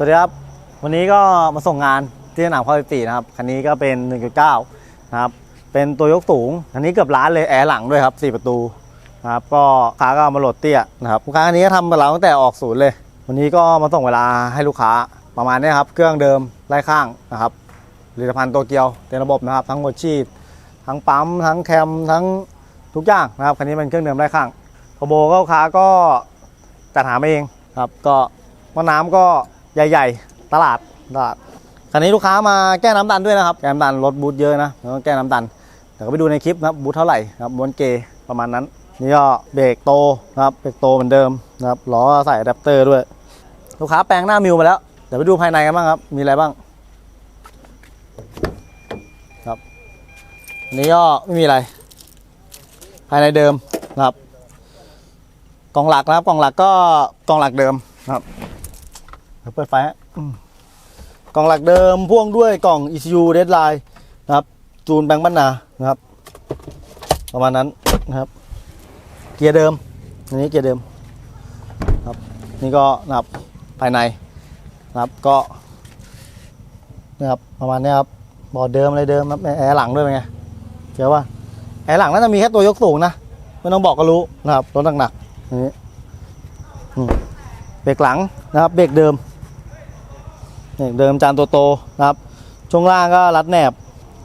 สวัสดีครับ วันนี้ก็มาส่งงานที่สนามข้อปีนะครับ คันนี้ก็เป็น 1.9 นะครับ เป็นตัวยกสูง คันนี้เกือบล้านเลยแอร์หลังด้วยครับ 4 ประตูนะครับ ก็ลูกค้าก็ามาโหลดเตี้ยนะครับลูกค้าคันนี้ก็ทำกับเราตั้งแต่ออกศูนย์เลย วันนี้ก็มาส่งเวลาให้ลูกค้าประมาณนี้ครับ เครื่องเดิมไล่ข้างนะครับผลิตภัณฑ์โตเกียวเต็มระบบนะครับ ทั้งหมดชีดทั้งปั๊ม ทั้งแคม ทั้งทุกอย่างนะครับ คันนี้เป็นเครื่องเดิมไล่ข้างพอโบก็ลูกค้าก็จัดหามาเองครับ ก็หม้อน้ำก็ ใหญ่ ๆ ตลาดตลาดคันนี้ลูกค้ามาแก้น้ำดันด้วยนะครับ แก้น้ำดันรถบูทเยอะนะแล้วก็แก้น้ำดันเดี๋ยวก็ไปดูในคลิปนะครับบูทเท่าไหร่นะครับม้วนเกประมาณนั้น นี่ก็เบรกโตนะครับเบรกโตเหมือนเดิมนะครับล้อใส่อะแดปเตอร์ด้วย ลูกค้าแปลงหน้ามิวมาแล้วเดี๋ยวไปดูภายในกันบ้างครับมีอะไรบ้างครับนนี้ก็ไม่มีอะไร ภายในเดิมนะครับกล่องหลักนะครับกล่องหลักก็กล่องหลักเดิมนะครับ เดี๋ยวเปิดไฟฮะกล่องหลักเดิมพ่วงด้วยกล่อง ECU Deadline นะครับ จูนแบงค์บ้านนานะครับ ประมาณนั้นนะครับ เกียร์เดิม อันนี้เกียร์เดิมครับ นี่ก็นะครับภายในนะครับก็นะครับประมาณนี้ครับบอร์ดเดิมอะไรเดิมครับแอร์หลังด้วยเป็นไงเชื่อว่าแอร์หลังน่าจะมีแค่ตัวยกสูงนะไม่ต้องบอกก็รู้นะครับรถหนักๆอย่างนี้เบรกหลังนะครับเบรกเดิม เบรกเดิมจานตัวโตนะครับ ช่วงล่างก็รัดแหนบ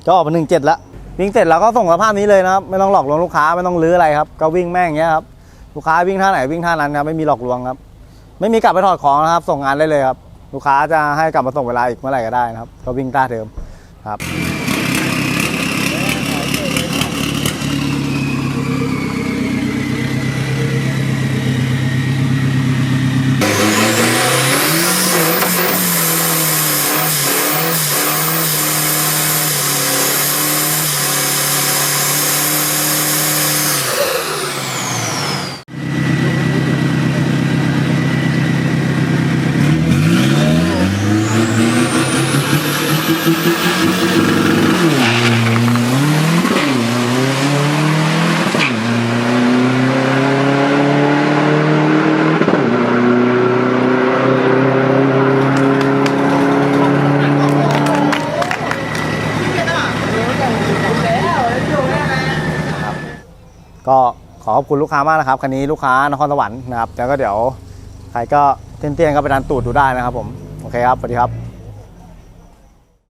ก็ออกมาหนึ่งเจ็ดแล้ววิ่งเสร็จเราก็ส่งสภาพนี้เลยนะครับ ไม่ต้องหลอกลวงลูกค้าไม่ต้องลื้ออะไรครับ ก็วิ่งแม่งเงี้ยครับ ลูกค้าวิ่งท่าไหนวิ่งท่านั้นครับไม่มีหลอกลวงครับ ไม่มีกลับไปถอดของนะครับ ส่งงานได้เลยครับ ลูกค้าจะให้กลับมาส่งเวลาอีกเมื่อไหร่ก็ได้นะครับ ก็วิ่งตาเดิมครับ ก็ขอขอบคุณลูกค้ามากนะครับคันนี้ลูกค้านครสวรรค์นะครับแล้วก็เดี๋ยวใครก็เตี้ยนๆก็ไปดันตูดดูได้นะครับผมโอเคครับสวัสดีครับ